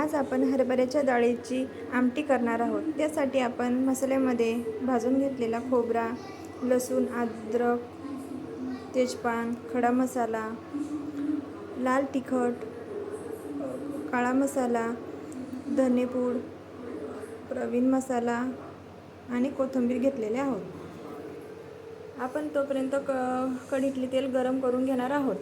आज आपण हरभऱ्याच्या डाळीची आमटी करणार आहोत. त्यासाठी आपण मसाल्यामध्ये भाजून घेतलेला खोबरा लसूण अद्रक तेजपान खडा मसाला लाल तिखट काळा मसाला धनेपूड प्रवीण मसाला आणि कोथिंबीर घेतलेले आहोत. आपण तोपर्यंत क कढीतले तेल गरम करून घेणार आहोत.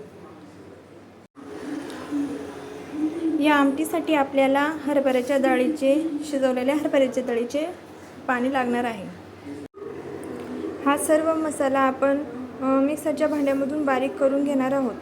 या आमटीसाठी आपल्याला हरभऱ्याच्या डाळीचे शिजवलेल्या हरभऱ्याच्या डाळीचे पाणी लागणार आहे. हा सर्व मसाला आपण मिक्सरच्या भांड्यामधून बारीक करून घेणार आहोत.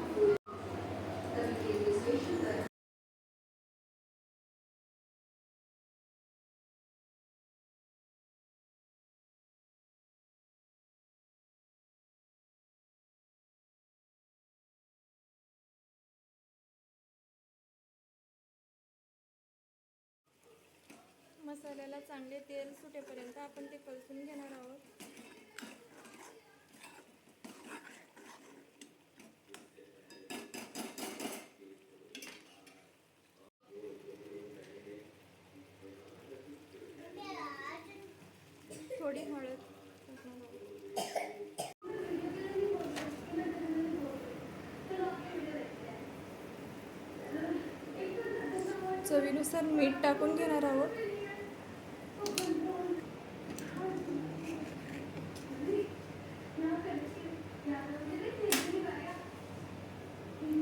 मसाल्याला चांगले तेल सुटेपर्यंत आपण ते कलसून घेणार आहोत. थोडी हळद चवीनुसार मीठ टाकून घेणार आहोत.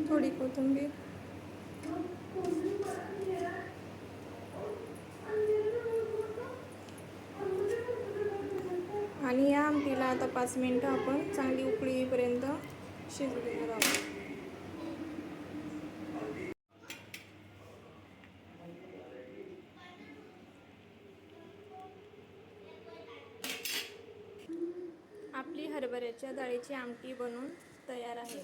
थोडी कोथिंबीर. आणि या आमटीला आता पाच मिनटं आपण चांगली उकळी येईपर्यंत शिजू देणार आहोत. आपली हरभऱ्याच्या डाळीची आमटी बनून तयार आहे.